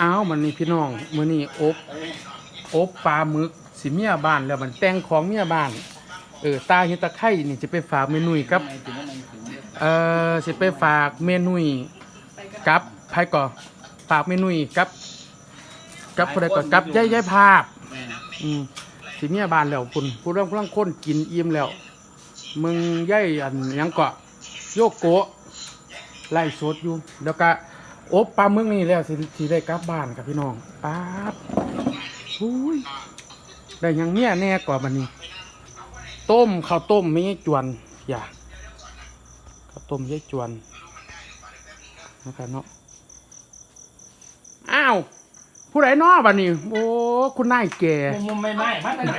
อ้าวมันนี่พี่น้องมื้อนี้อบอบปลาหมึกสิเมียบ้านแล้วมันแต่งของเมียบ้านเออตาเฮ็ดตะไคร่นี่จะไปฝากเมนุ่ยกับเออสิไปฝากเมนุ่ยกับไผก่อฝากเมนุ่ยกับกับผู้ใดก่อกับยายยายภาพอืมสิเมียบ้านแล้วพุ่นผู้เรื่องกำลังคนกินอิ่มแล้ว มึงย่ายอันยังเกาะโยกโกะไล่สดอยู่แล้วก็ อบปลาหมึกนี่แล้วสิสิได้กลับบ้านกับพี่น้องป๊าบอุ้ยได้หยังเมียแน่กว่าบันนี้ ต้มข้าวต้มไม่ใช่จวนอย่าข้าวต้มไม่ใช่จวนนะครับเนาะอ้าวผู้ใดเนอบันนี้โอ้คุณนายแก่มุมไม่ไม่มาแต่ไหน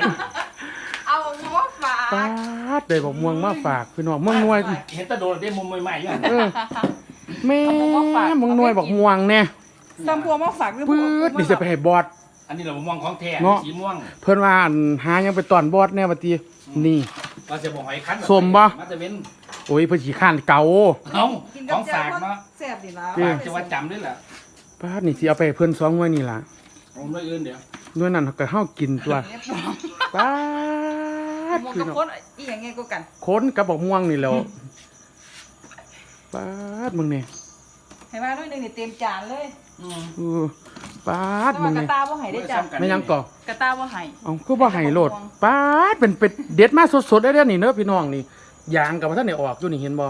เอาหัวฝาป๊าดได้บอกม่วงมาฝากพี่น้องเมืองนวยเห็นแตะโดดได้มุมไม่ไม่ยังเออ แม่เมืองนวยบอกม่วงเนี่ยซัมพัวมาฝากหรือปื๊ดนี่จะไปให้บอด อันนี้เราม่วงของแท้เนาะ สีม่วงเพิ่นว่าอั่นหายังไปตอนบอดแน่บัดนี้นี่ เราจะบอกหอยคั้นส้มบ่มาจะเว้นโอ้ยเพิ่นสิข้านเก่า เอ้ากินขกัอบงแจ่ฝาวกเนาะแซ่บดีแล้วจริง ฝากจะว่าจำด้วยแหละป๊าดนี่สิเอาไปให้เพิ่นสองหน่วยนี่ล่ะผมด้วยอื่นเดี๋ยวด้วยนั่นก็เฮากินตัวเรียบร้อยป๊าดหมวกพี่กับน้องคนอีหยังไงก็กันคนกับบอกม่วงนี่แหล้ว ป๊าดมึงนี่ให้มาด้วยหนึงนี่เต็มจานเลยอืมเออป๊าดแต่มึว่างกระนี่ตาบ่ให้ได้จ้ะไม่ยังก่อ กระตาบ่ให้เอาคือบ่ให้โลดป๊าดเป็นเป็ดเด็ดมาสดๆได้เด้อนี่เด้อพี่น้องนี่ยางกับว่าท่านได้ออกอยู่นี่เห็นบ่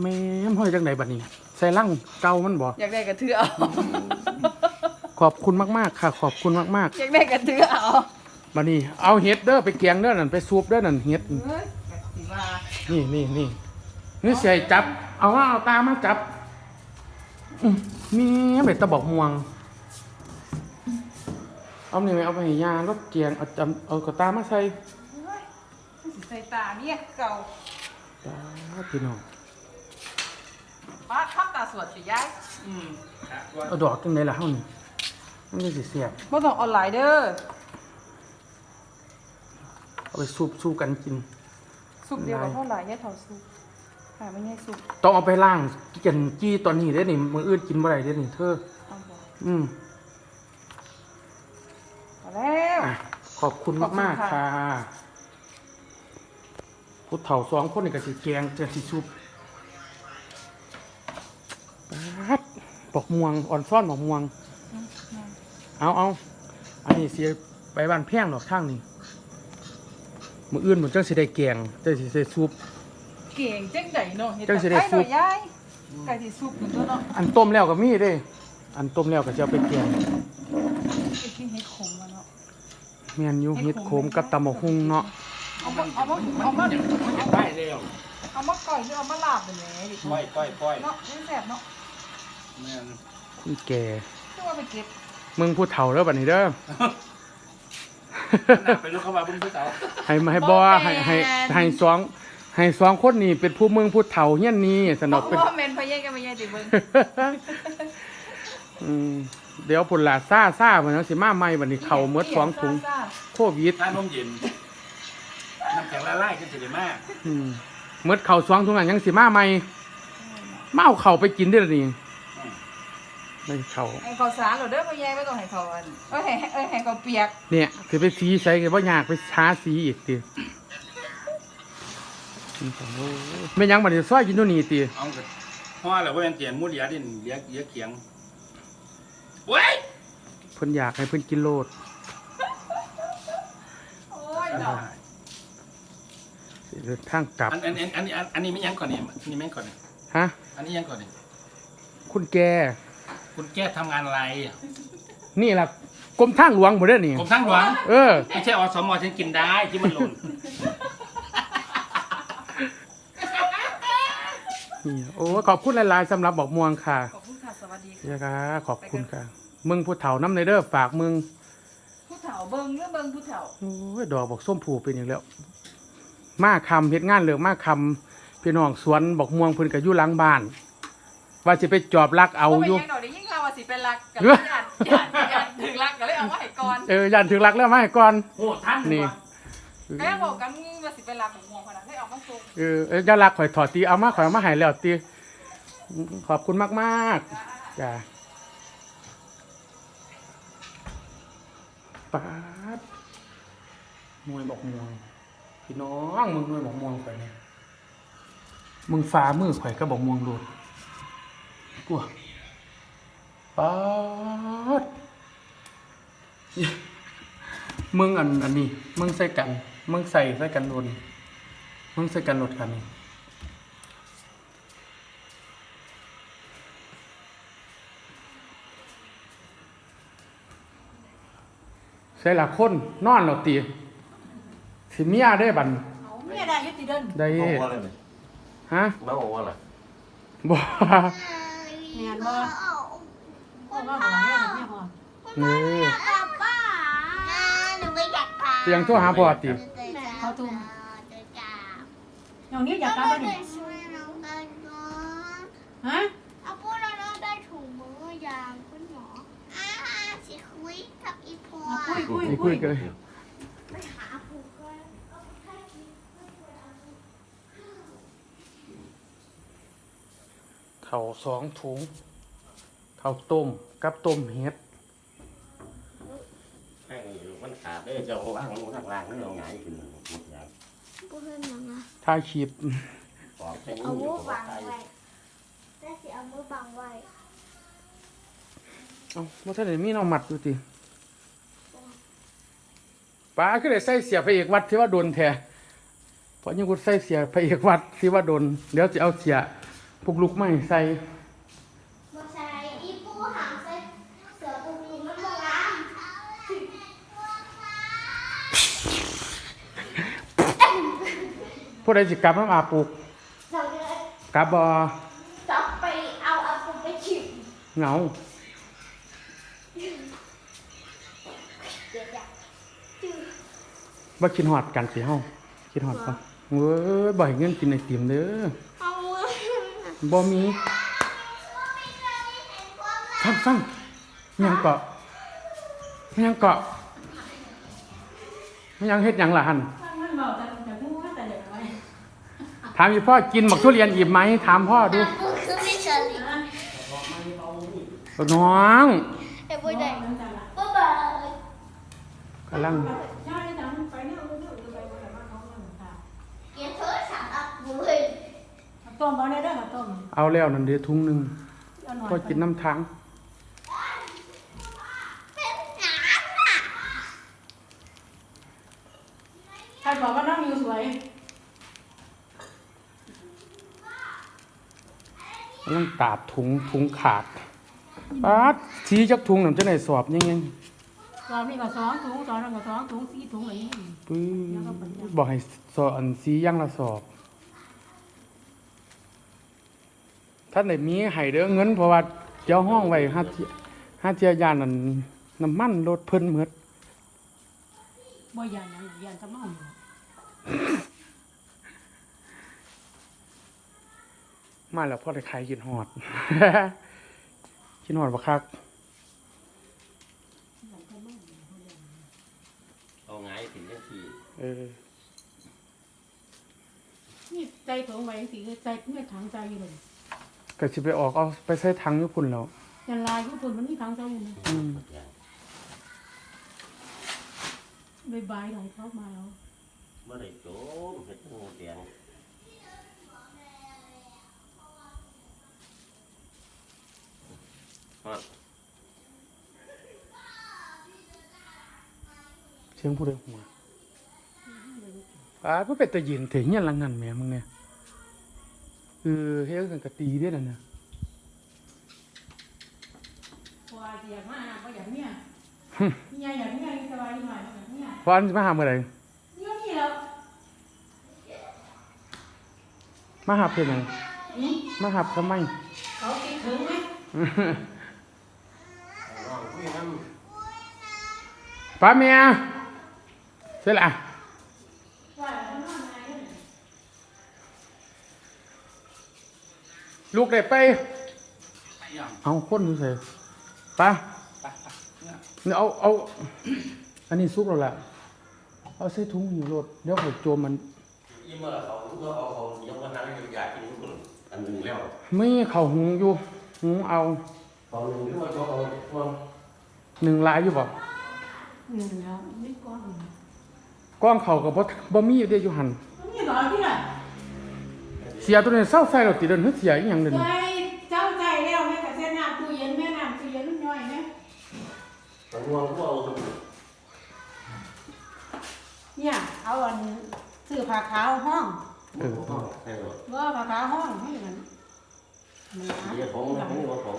แม่มห้อยจังไดบัดนี้ใส่ลังเก่ามันบ่อยากได้กระเทือเอาขอบคุณมากๆค่ะ ขอบคุณมากอยากได้กระเทือเอาๆบัดนี้เอาเห็ดเด้อไปแกงเด้อนั่นไปซุปเด้อนั่นเห็ดเฮ้ยกะสิว่านี่นี่นี่ นี่เสียจับ เอาว่าเอาตามาจับอืมมีเบ็ดตะบอกม่วง เอานี่ไหมเอาไปให้ยารถเกียงเอาจำเอากระตามาใส่เฮ้ยสิใส่ตาเนี่ยเก่าตาพี่น้องป้าทับตาสวดสิยายอืมครับเอาดอกจังไดล่ะเฮานี่มันจะสิเสียบบ่ต้องออนไลน์เด้อเอาไปซุปสู้กันกินสุกเดียวกับเท่าไหร่เนี่ยเท่าสุก ค่ะไม่ใช่สุกต้องเอาไปล้างกันจี้ตอนนี้เด้อนี่มื้ออื่นกินบ่ได้เด้อนี่เธอ เอาบ่อืมเอาแล้ว อะขอบคุณขอบคุณมาก ๆ ค่ะ ค่ะผู้เฒ่าสองคนนี่ก็สิแกงจะสิซุปป๊าดบอกม่วง อ่อนซ่อนบอกม่วง เอาเอาอันนี้เสียไปบ้านแพงหรอกทางนี้มืออื่นเหมือนจังสิได้แกงจังสิได้ซุป เก่งจังไดเนาะเฮ็ดจังสิได้ไข่สุหน่กอยยายไก่สิสุกเหมือนตัวเนาะอันต้มแล้วก็มีเด้ อันต้มแล้วก็จะเอาไปแกงไปกินเฮ็ดขมมาเนาะแม่นอยู่เฮ็ดโขมกับตำบักหุ่งเนาะเอามาเอามาเอามามันจะได้เร็วเอามาก่อยหรือเอามาลาบเป็นแหน่ดิก้อยก้อยก้อยเนาะนี่แซ่บเนาะแม่นคุณแก่คือว่าไปเก็บมึงผู้เฒ่าแล้วบัดนี้เด้อหนักไปรู้เข้ามาบุ้งพี่สาวให้มาให้บ่ให้ให้ให้สอง ให้สองคนนี้เป็นผู้เมืองผู้เฒ่าเฮียนนี้สนบ่อกเป็นบ่แม่นพะเยกันพะเยติเบิ่งอืมเดี๋ยวพุ่นล่ะซ่าซ่ามันสิมาใหม่บัดนี้เข้าหมดสองถุงซ่าโควิดน้ำนมเย็นน้ำแข็งละลายกันสิเลยมากอืมหมดเข้าสองถุงอันยังสิมาใหม่มาเอาเข้าไปกินได้อล่ะนี่ไม่เข้าๆให้ข้าวสารเหรอเด้อพะเยบ่ต้องให้ข้าวอันเอ้ยให้เอ้ยให้ข้าวเปียกเนี่ยคือไปสีใส่ก็บ่อยากไปช้าสีอีกติ ไม่ยังบัดนี้ซอยกินตัวนี้ติเอาเถอะเพราะว่าเราเป็นเตียนมูเหลียดินเหลียเหลียเขียงเว้ยเพิ่นอยากให้เพิ่นกินโลดโอ้ยเนาะสิเดินทางกลับอันอันอันอันนี้อันอันนี้ไม่ยังก่อนเนี่ยอันนี้ไม่ยังก่อนเนี่ยฮะ อันนี้ยังก่อนเนี่ยคุณแก คุณแก้ทำงานอะไรนี่ล่ะกรมทางหลวงบ่เด้อนี่ผมทั้งหลวง เออ ไม่ใช่อสมฉันกินได้ที่มันหล่น นี่โอ้ขอบคุณหลายๆสำหรับบอกม่วงค่ะขอบคุณค่ะสวัสดีค่ะ เจ้าค่ะขอบคุณค่ะมึงผู้เฒ่าน้ำในเด้อฝากมึงผู้เฒ่าเบิ่งเด้อเบิ่งผู้เฒ่า โอ้ยดอกบอกส้มผูเป็นอย่างแล้วมาคำเฮ็ดงานเหลืองมาคำพี่น้องสวนบอกม่วงเพิ่นก็อยู่หลังบ้าน ว่าจะไปจอบลักเอาบ่อยู่เป็นหงดอกได้ยิ่งข่าวว่าสิเป็นรักกับเอ้ย ญาติญาติญาติถึงรักก็เลยเอามาให้ก่อน เออยันถึงลักแล้วมาให้ก่อนโอ้ท่านนี่ก็ แม่บอกกันมาสิไลาของมวกคนนั้นให้ออกมาส่งเออเอ้ยยาลักข่อยถอดตีเอามาข่อยเอามาหายแล้วตีขอบคุณมากมากจ้ะป๊าดมวยบอกมวยพี่น้องมึงมวยบอกมวยข่อยเนี่ยมึงฝ่ามือข่อยก็บอกมวงโดดกลัวป๊าด มึงอันอันนี้ มึงใส่กัน มึงใส่ใส่กันโดนมึงใส่กันโดดกันนี่ใส่ละคนนอนเราตีสิเมียได้บันเอาเมียได้อยุติเดินได้มาว่าอะไรเนี่ยฮะมาบอกว่าอะไรบ่เมียนบ่พ่อว่าของแม่ของแม่พ่อเนื้อป้าหนูไม่อยากพาเสียงโทรหาพ่อติ อย่างนี้อยากกลับบ้านนี่ช่วยน้องกันก่อนฮะเอาพูดแล้วน้องได้ถุงมืออย่างคุณหมออ่าสิคุยกับอีพัวมาคุยคุยนี่คุคุยยกันเลยไปหาผูกกันข้าวสองถุงข้าวต้มกับต้มเห็ดให้มันขาดได้เจ้าว่างมันข้างล่างนี่เราหงายขึ้นหมดอย่าง พูดยังไงถ่ายคลิปปอกใช้เอามือมือผมบังใส่ไว้ได้สิเอามือบังไว้เอ้าบ่ทันได้มีน้องมัดอยู่ติป้าคือได้ใส่เสียพระเอกวัดที่ว่าโดนแท้เพราะยังกูใส่เสียพระเอกวัดที่ว่าโดนเดี๋ยวจะเอาเสียพวกลูกไม้ใส่ บ่ใช่อีปูหางใส่เสือปูมีมันบ่งาม ผู้ใดสิกลับน้ำอาปลูกเดี๋ยวเดี๋ยวกลับบ่จะไปเอาอาปูไปฉิบเหงาเดี๋ยวอย่าบ่คิดฮอดกันสิเฮาคิดฮอดบ่เว้ยบ่ให้เงินกินไอติมเด้อเอามือบ่มีฟังฟังอิหยังเกาะอิหยังเกาะอิหยังเฮ็ดหยังล่ะหั่น มันบอกแต่แต่พูดว่าแต่เด็กไว้ ถามอีพ่อกินหมักทุเรียนอิ่มไหมถามพ่อดูมือคือไม่เฉลี่ยน้องเอ้ยบ่ได้นั่นจ้ะล่ะบ่บ่กำลังใช่จ้ะมันไปเนี่ยมันเนี่ยไปบ่ได้มาเขาเนี่ยค่ะเกียร์โทรศัพท์อะบุเลยเอาต้มบ่ได้เด้อเอาต้มเอาแล้วนั่นเด้อถุงหนึงเอาหน่อยพ่อกินน้ำทั้ง เป็นหนาน่ะ ใครบอกว่าน้องอยู่สวย กำลังตาบถุงถุงขาดป๊าดสีจักถุงนั่นจะได้สอบยังไงตอนนี้ก็สองถุงสองนั่นก็สองถุงสี่ถุงอะไรอย่างนี้ปื้อบอกให้สอบอันสีอย่างละสอบท่านได้มีให้เด้อเงินเพราะว่าเจ้าห้องไว้ห้าเที่ยห้าเทียยานนั่นน้ำมันรถเพิ่นหมดบ่ยันหยังยันจะมาอยู่ มาแล้วพ่อได้ขายกินฮอดกินฮอดบ่คักเอาหงายขึ้นยังทีเออนี่ใจถุงไว้สิใจไม่ถังใจอยู่เลยก็สิไปออกเอาไปใส่ถังอยู่พุ่นแล้วยันลายญี่ปุ่นมันมีถังใจอยู่เลยอืมอย่างบายบายของเขามาแล้ว เมื่อไรโจมเห็ดงูเตียงฮอด เสียงผู้ใดหัวอ่าเพิ่นเป็นตะยืนถึงเฮียนหลังนั้นแหม่มึงเนี่ยเออเฮ็ดกันกะตีเด้นั่นน่ะพออยากมาก็อยากเนี่ยเนี่ยอยากเนี่ยสบายหน่อยอยากเนี่ยพออันสิมาหามื้อใดเนี่ยนี่แล้วมาหาเพิ่นหยังอืมมาหาทำไมเขาคิดถึงไหมน้องคุยน้ำป้าเมีย เสร็จละว่าแล้วนอนไหนเนี่ยลูกได้ไปอย่างเอาคนดูใส่ป้าไปไปเนี่ยเนี่ยเอาเอา อันนี้ซุกแล้วแหละเอาใส่ถุงหิวรถเดี๋ยวผมโจมมันยิ่งเมื่อเขาเมื่อเอาเขายกวันนั้นอยากกินคนอันหนึ่งแล้วไม่เข่าหุงอยู่หุงเอาเขาหนึ่งที่ว่าเขาเอาพวกหนึ่งลายอยู่บ่มอืมแล้วนี่ก้อน กล้องเขาก็บ่บ่มีอยู่เด้อยู่หั่นนี่ก่อนที่น่ะเสียตัวนี้เศร้าใส่แล้วติเดินเฮ็ดเสียอีหยังเดินใจเจ้าใจแล้วแม่ก็เส้นน้ำตู้เย็นแม่น้ำตู้เย็นมันย่อยแม่มันง่วงก็เอาเนี่ยเอาอันซื้อผ้าขาวห้องเออใช่หรอว่าผ้าขาวห้องให้มันมันหนาเดี๋ยวผมนะผมว่าผม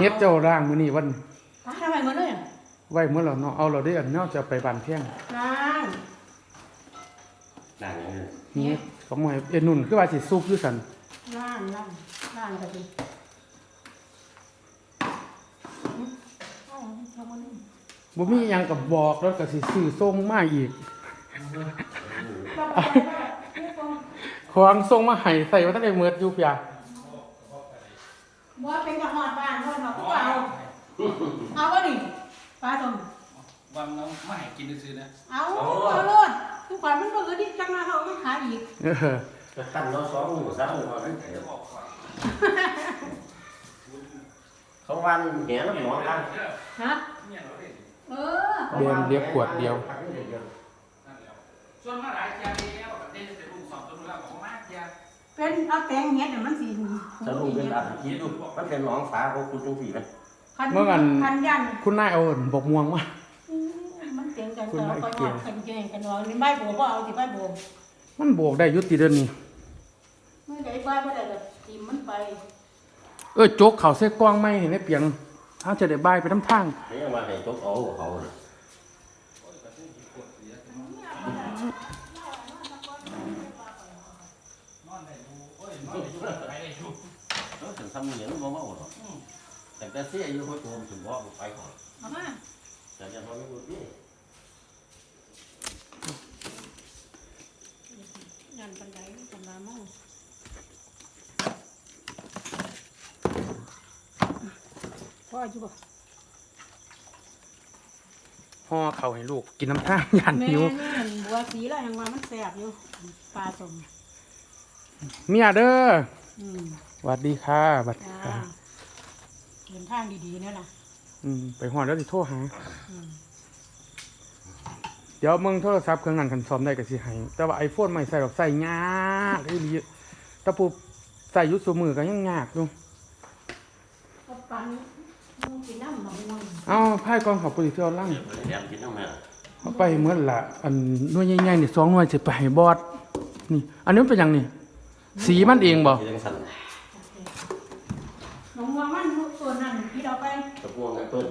เฮ็ดเจ้าร่างมื้อนี้วันตาทำไมมาเลยอะ ไว้มื้อแล้วเนาะเอาเราได้อันเนาะจะไปบ้านเที่ยงนางด่างอย่างนี้นี่ของหมอยเอ็นนุ่นคือว่าสิซุปอยู่ซั่นล่างล่างล่างก็ดีเอาทำมันนี่บ่มีหยังก็บอกแล้วก็สิซื้อส่งมาอีกต้องไปว่าของส่งมาให้ใส่ว่าทันได้เมิดอยู่เพียว่าเป็นกระหอดบ้านคนเขาก็เอาเอาวะนี่ ปลาสมวันน้องไม่ให้กินซื้อๆนะเอาเอาโลดทุกคนมันก็คือที่จังมาเขาไม่ขายอีกเออจะตั้งเราสองหรือสามหรือว่าเขาวันแหนน้ำหนองกันฮะเออเบียนเรียกขวดเดียว ส่วนมาหลายเจ้าแล้วเด่นเป็นลูกสองตัวนู้นแล้วของมากเจ้าเป็นเอาแตงเห็ดเนี่ยมันสีจะรู้เป็นอะไรคิดดูมันเป็นหนองฟ้าเขาคุณจุงสีกัน คันเมื่อกันคันยันคุณนายเอาบกม่วงมา อืมมันเตียงกันคุณต่อไม่ไปเกี่ว่ายวกันเก่งกันว่านี่ใบบัวก็เอาที่ใบบัวมันโบกได้อยุติเดือนนี้ เมื่อใดใบบ่ได้ก็ทิมมันไปเออจกเขาเส้กล้องไม่เห็นได้เปียงถ้าจะได้บายไปน้ำทาง ไม่ยังมาให้จกเอาเขาเอ แต่แต่เสียอยู่คนตัวถึงว่าไปก่อนเอามาแต่จะพอไม่รู้นี่ยันปันไดกันมามั่งพ่ออยู่บ่ห่อเขาให้ลูกกินน้ำทางยันแม่หิวนี่เห็นบัวสีแล้วยังว่ามันแสบอยู่ปลาสมเมียเด้ออืม หวัดดีค่ะหวัดดีจ้าค่ะ เดินทางดีๆเนี่ยนะอืมไปหอดแล้วสิโทรหา อืมเดี๋ยวมึงโทรศัพท์เครื่องนั้นคันซ่อมได้ก็สิให้แต่ว่าไอโฟนไม่ใส่หรอกใส่ยากอีหลีแตะปูใส่อยุดสมือก็ยังยากอยู่ก็ปันมึงกินน้ำหนองม่วงเอาไพ่กองขอบปุริเที่ยวล่างเดี๋ยวไปแดมกินน้ำแม่เอาไปเหมือนละอันหน่วยใหญ่ๆนี่สองหน่วยสิไปให้บอสนี่ อันนี้มันเป็นหยังนี่ สีมันเองบ่ยังสั่นหนองม่วงมันส่วนนั้นที่เราไป ตะพว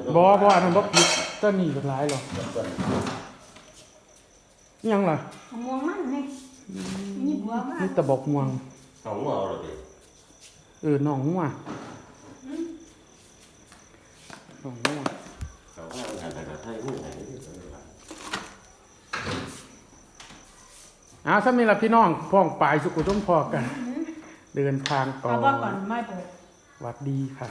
งกันเปิ้ลบ่บ่อันนั้นบ่ผิดแต่นี่ก็หลายหรอกเปิ้ลอิหยังล่ะหนองม่วงมันนี่นี่บัวมากนี่ตะบอกม่วง เอาหัวเอาเลยเออหนองหัวหนองหัวเขาว่าหันแต่ให้หัวไหนอ้าวถ้ามีล่ะพี่น้องพ้องปลายสุกุต้มพอกัน เดินทางต่อเอาว่าก่อนไม่ปลูกหวัดดีค่ะ